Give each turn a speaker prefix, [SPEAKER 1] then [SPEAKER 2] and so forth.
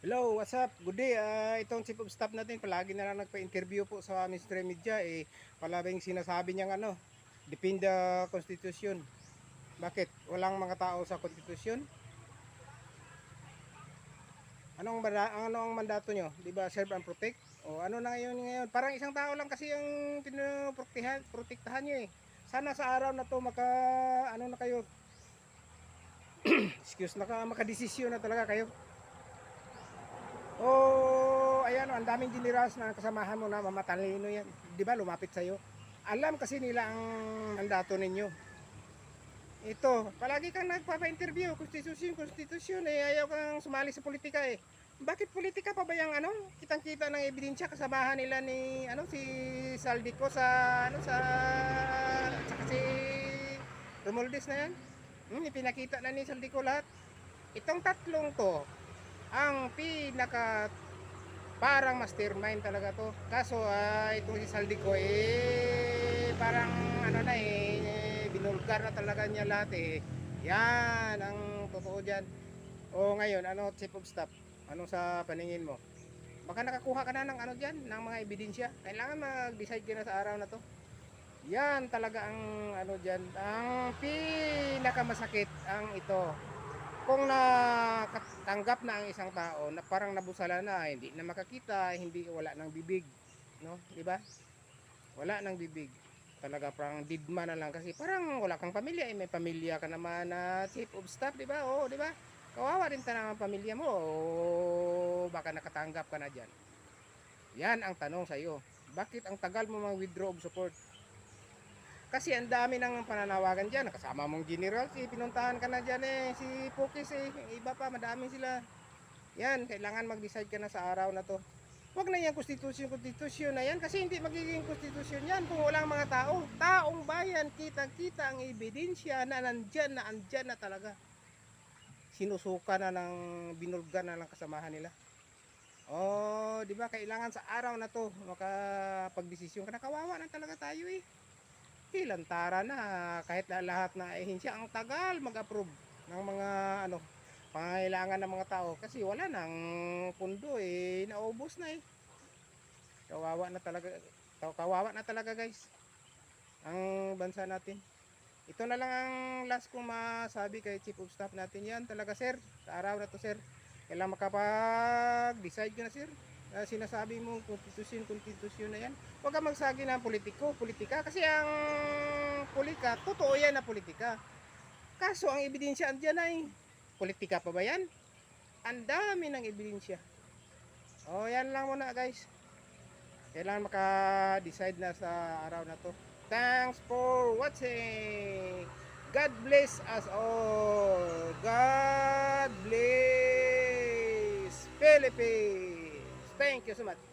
[SPEAKER 1] Hello, what's up? Good day. Ah, itong chief of staff natin, palagi na lang nagpa-interview po sa mainstream media. Eh, palabing sinasabi niyang ano, depend the constitution. Bakit? Walang mga tao sa konstitusyon? Anong, manda- anong mandato nyo? Di ba serve and protect? O ano na ngayon ngayon? Parang isang tao lang kasi yung pinoprotektahan protektahan nyo eh. Sana sa araw na to maka, ano na kayo, excuse, naka, makadesisyon na talaga kayo. Oh, ayan, ang daming generals na kasamahan mo na mamatalino yan. Di ba, lumapit sa'yo. Alam kasi nila ang mandato ninyo. Ito, palagi kang nagpapa-interview, konstitusyon, konstitusyon, eh, ayaw kang sumali sa politika eh. Bakit politika pa ba yung ano? Kitang-kita ng ebidensya kasamahan nila ni ano si Saldico sa ano sa saka si Romualdez na yan. Hmm, ipinakita na ni Saldico lahat. Itong tatlong to, ang pinaka parang mastermind talaga to. Kaso ah, itong si Saldico eh parang ano na eh binulgar na talaga niya lahat eh. Yan ang totoo diyan. O ngayon, ano chief of staff? Ano sa paningin mo? Baka nakakuha ka na ng ano diyan, ng mga ebidensya. Kailangan mag-decide ka na sa araw na to. Yan talaga ang ano diyan, ang pinakamasakit ang ito kung nakatanggap na ang isang tao na parang nabusala na, hindi na makakita, hindi wala nang bibig, no? 'Di ba? Wala nang bibig. Talaga parang didma na lang kasi parang wala kang pamilya, eh, may pamilya ka naman na chief of staff, 'di ba? Oo, 'di ba? Kawawa rin ta ng pamilya mo o baka nakatanggap ka na diyan. Yan ang tanong sa iyo. Bakit ang tagal mo mag-withdraw of support? Kasi ang dami nang pananawagan dyan. Kasama mong general, si pinuntahan ka na dyan eh. Si Pukis eh. Iba pa, madami sila. Yan, kailangan mag-decide ka na sa araw na to. Huwag na yan konstitusyon, konstitusyon na yan. Kasi hindi magiging konstitusyon yan kung walang mga tao. Taong bayan, kitang-kita ang ebidensya na nandyan na andyan na talaga. Sinusuka na ng binulga na ng kasamahan nila. Oh, di ba? Kailangan sa araw na to makapagdesisyon ka na. Kawawa na talaga tayo eh hilantara na kahit na lahat na ehensya ang tagal mag-approve ng mga ano pangangailangan ng mga tao. Kasi wala nang pundo eh naubos na eh. Kawawa na talaga kawawa na talaga guys ang bansa natin. Ito na lang ang last kong masabi kay chief of staff natin. Yan talaga sir. Sa araw na to sir. Kailangan makapag decide ka na sir Ah, sinasabi mo konstitusyon konstitusyon na yan. Huwag ka magsagi ng politiko politika. Kasi ang politika totoo yan na politika. Kaso ang ebidensya andyan ay politika pa ba yan? Ang dami ng ebidensya. O yan lang muna guys. Kailangan maka-decide na sa araw na to. Thanks for watching. God bless us all. God bless. Philippines Thank you so much.